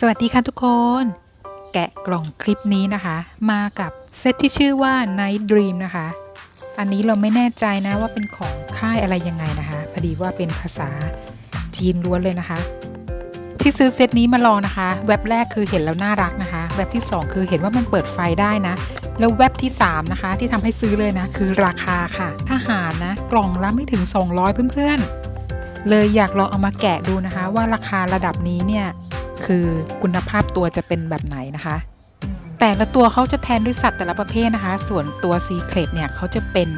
สวัสดีค่ะทุกคน แกะกล่องคลิปนี้นะคะ มากับเซตที่ชื่อว่า Night Dream นะคะ อันนี้เราไม่แน่ใจนะว่าเป็นของค่ายอะไรยังไงนะคะพอดีว่าเป็นภาษาจีนล้วนเลยนะคะ ที่ซื้อเซตนี้มาลองนะคะ แว็บแรกคือเห็นแล้วน่ารักนะคะ แว็บที่ 2 คือเห็นว่ามันเปิดไฟได้นะ แล้วแว็บที่ 3 นะคะ ที่ทำให้ซื้อเลยนะ คือราคาค่ะ ถ้าหารนะ กล่องละไม่ถึง 200 เพื่อนๆเลยอยากลองเอามาแกะดูนะคะ ว่าราคาระดับนี้เนี่ย คือคุณภาพตัวจะเป็นแบบไหนนะคะ แต่ละตัวเขาจะแทนด้วยสัตว์แต่ละประเภทนะคะ ส่วนตัวซีเครตเนี่ยเขาจะเป็น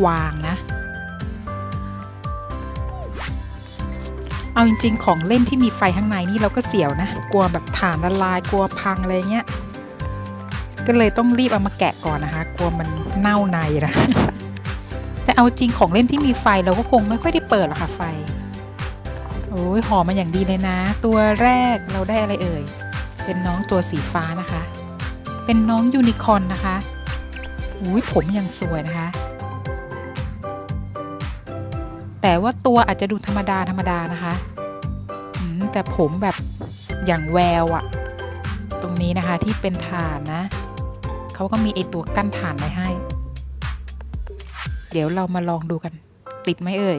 กวางนะ เอาจริงๆ ของเล่นที่มีไฟข้างในนี่เราก็เสียวนะ กลัวแบบฐานละลายกลัวพังอะไรเงี้ย ก็เลยต้องรีบเอามาแกะก่อนนะคะ กลัวมันเน่าในนะแต่เอาจริงของเล่นที่มีไฟเราก็คงไม่ค่อยได้เปิดหรอกค่ะไฟ โอ้ยหอมมาอย่างดีเลยนะ ตัวแรกเราได้อะไรเอ่ย เป็นน้องตัวสีฟ้านะคะ เป็นน้องยูนิคอนนะคะอุ้ยผมยังสวยนะคะ แต่ว่าตัวอาจจะดูธรรมดาธรรมดานะคะแต่ผมแบบอย่างแววอะตรงนี้นะคะที่เป็นฐานนะ เขาก็มีไอตัวกั้นฐานไว้ให้ เดี๋ยวเรามาลองดูกัน ติดไหมเอ่ย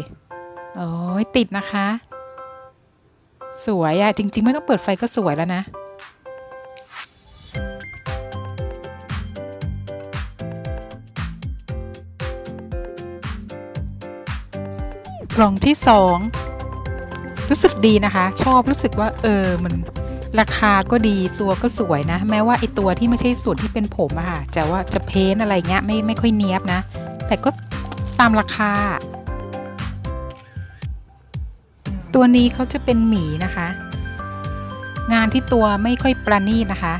โอ้ยติดนะคะ สวยอะจริง ๆ ไม่ต้องเปิดไฟก็สวยแล้วนะกล่องที่สองรู้สึกดีนะคะ ชอบรู้สึกว่า เออมันราคาก็ดีตัวก็สวยนะ แม้ว่าไอตัวที่ไม่ใช่ส่วนที่เป็นผมอะค่ะจะว่าจะเพ้นอะไรเงี้ยไม่ไม่ค่อยเนี้ยบนะ แต่ก็ตามราคา ตัวนี้เขาจะเป็นหมีนะคะ งานที่ตัวไม่ค่อยประณีตนะคะ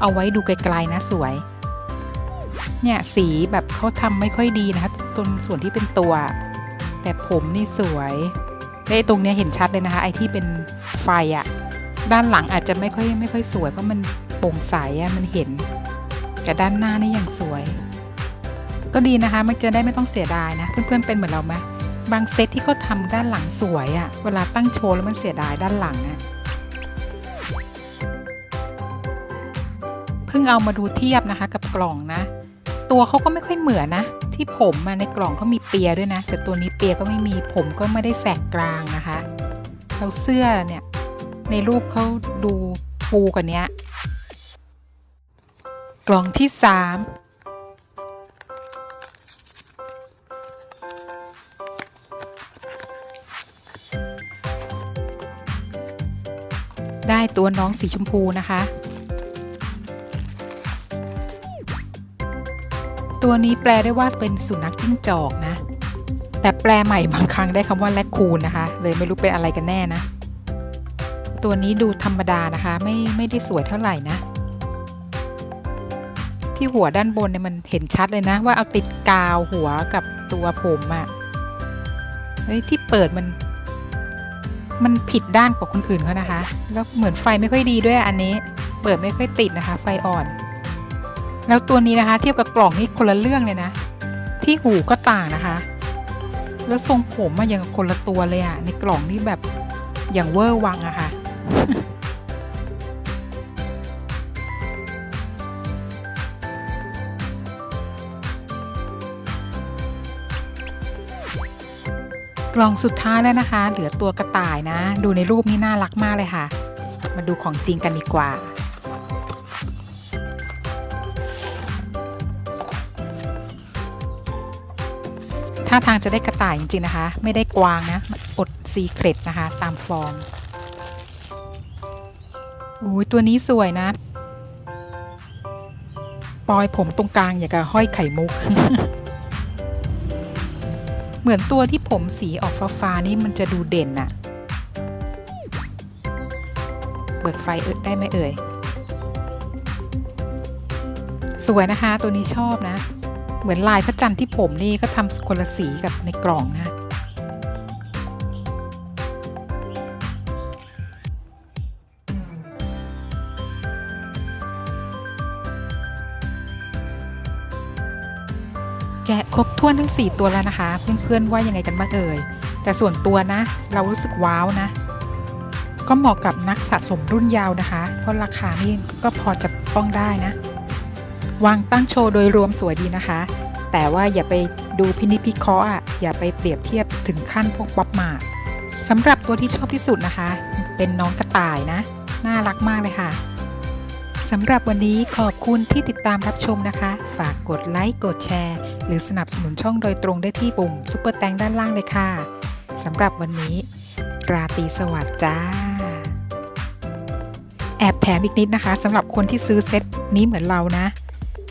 เอาไว้ดูไกลๆนะสวย เนี่ยสีแบบเขาทำไม่ค่อยดีนะคะตรงส่วนที่เป็นตัว แต่ผมนี่สวยไอ้ตรงเนี้ยเห็นชัดเลยนะคะ ไอที่เป็นไฟอะด้านหลังอาจจะไม่ค่อยไม่ค่อยสวยเพราะมันโปร่งใสอะมันเห็น แต่ด้านหน้านี่ยังสวย ก็ดีนะคะมันจะได้ไม่ต้องเสียดายนะ เพื่อนๆเป็นเหมือนเราไหม บางเซตที่เขาทำด้านหลังสวยอะ่ะ เวลาตั้งโชว์แล้วมันเสียดายด้านหลังอะ่ะ เพิ่งเอามาดูเทียบนะคะกับกล่องนะ ตัวเขาก็ไม่ค่อยเหมือนนะ ที่ผมมาในกล่องเขามีเปียด้วยนะ แต่ตัวนี้เปียก็ไม่มีผมก็ไม่ได้แสกกลางนะคะเราเสื้อเนี่ยในรูปเขาดูฟูกว่านี้กล่องที่สาม ได้ตัวน้องสีชมพูนะคะ ตัวนี้แปลได้ว่าเป็นสุนัขจิ้งจอกนะ แต่แปลใหม่บางครั้งได้คำว่าแลคคูนนะคะ เลยไม่รู้เป็นอะไรกันแน่นะ ตัวนี้ดูธรรมดานะคะ ไม่ไม่ได้สวยเท่าไหร่นะที่หัวด้านบนเนี่ยมันเห็นชัดเลยนะ ว่าเอาติดกาวหัวกับตัวผมอะเฮ้ยที่เปิดมัน มันผิดด้านกว่าคนอื่นเขานะคะ แล้วเหมือนไฟไม่ค่อยดีด้วยอันนี้ เปิดไม่ค่อยติดนะคะ ไฟอ่อน แล้วตัวนี้นะคะ เทียบกับกล่องนี่คนละเรื่องเลยนะ ที่หูก็ต่างนะคะ แล้วทรงผมมาอย่างคนละตัวเลยอะในกล่องนี่แบบอย่างเวอร์วังอะค่ะ กล่องสุดท้ายแล้วนะคะ เหลือตัวกระต่ายนะ ดูในรูปนี่น่ารักมากเลยค่ะ มาดูของจริงกันดีกว่าท่าทางจะได้กระต่ายจริงๆนะคะ ไม่ได้กวางนะอดซีเครตนะคะ ตามฟอร์มอุ้ยตัวนี้สวยนะปอยผมตรงกลางอย่างกับห้อยไข่มุก เหมือนตัวที่ผมสีออกฟ้าๆนี่มันจะดูเด่นน่ะเปิดไฟเอิดได้ไหมเอ่ย สวยนะคะตัวนี้ชอบนะ เหมือนลายพระจันทร์ที่ผมนี่ก็ทำคนละสีกับในกล่องนะ แกะครบถ้วนทั้ง 4 ตัวแล้วนะคะ เพื่อนๆว่ายังไงกันบ้างเอ่ย แต่ส่วนตัวนะ เรารู้สึกว้าวนะ ก็เหมาะกับนักสะสมรุ่นยาวนะคะ เพราะราคานี่ก็พอจะต้องได้นะ วางตั้งโชว์โดยรวมสวยดีนะคะ แต่ว่าอย่าไปดูพินิจพิเคราะห์อะอย่าไปเปรียบเทียบถึงขั้นพวกป๊อปมาสำหรับตัวที่ชอบที่สุดนะคะ เป็นน้องกระต่ายนะ น่ารักมากเลยค่ะ สำหรับวันนี้ขอบคุณที่ติดตามรับชมนะคะ ฝากกดไลค์กดแชร์ หรือสนับสนุนช่องโดยตรงได้ที่ปุ่มซุปเปอร์แตงด้านล่างเลยค่ะสำหรับวันนี้ ราตรีสวัสดิ์จ้า แอบแถมอีกนิดนะคะสำหรับคนที่ซื้อเซตนี้เหมือนเรานะ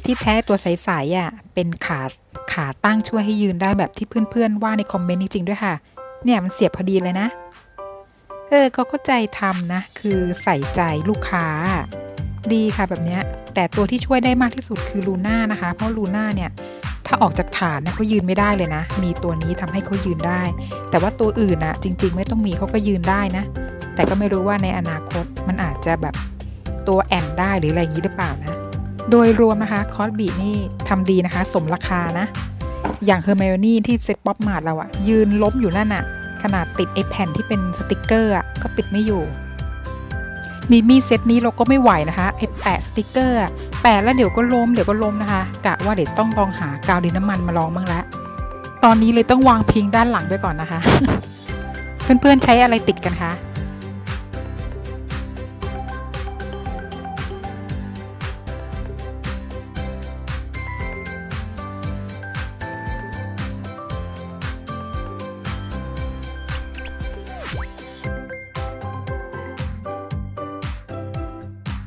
ที่แท้ตัวใสๆอะเป็นขาขาตั้งช่วยให้ยืนได้แบบที่เพื่อนๆว่าในคอมเมนต์จริงๆด้วยค่ะ เนี่ยมันเสียบพอดีเลยนะ เออเขาก็ใจทำนะ คือใส่ใจลูกค้า ดีค่ะแบบนี้แต่ตัวที่ช่วยได้มากที่สุดคือลูน่านะคะ เพราะลูน่าเนี่ยถ้าออกจากฐานนะเขายืนไม่ได้เลยนะ มีตัวนี้ทำให้เขายืนได้ แต่ว่าตัวอื่นนะจริง ๆ ไม่ต้องมีเขาก็ยืนได้นะ แต่ก็ไม่รู้ว่าในอนาคตมันอาจจะแบบตัวแอนได้หรืออะไรอย่างนี้หรือเปล่านะ โดยรวมนะคะคอสบีนี่ทำดีนะคะ สมราคานะ อย่างเฮอร์ i ม n นี่ที่เซ็ตป๊อปมาร์ทเราอะยืนล้มอยู่นั่นอะขนาดติดไอแผ่นที่เป็นสติกเกอร์อะก็ปิดไม่อยู่ มีมีเซตนี้เราก็ไม่ไหวนะคะไอแปะสติกเกอร์แปะแล้วเดี๋ยวก็ล้มเดี๋ยวก็ล้มนะคะกะว่าเดี๋ยวต้องลองหากาวดินน้ำมันมาลองบ้างละตอนนี้เลยต้องวางพิงด้านหลังไปก่อนนะคะ เพื่อนๆใช้อะไรติดกันคะ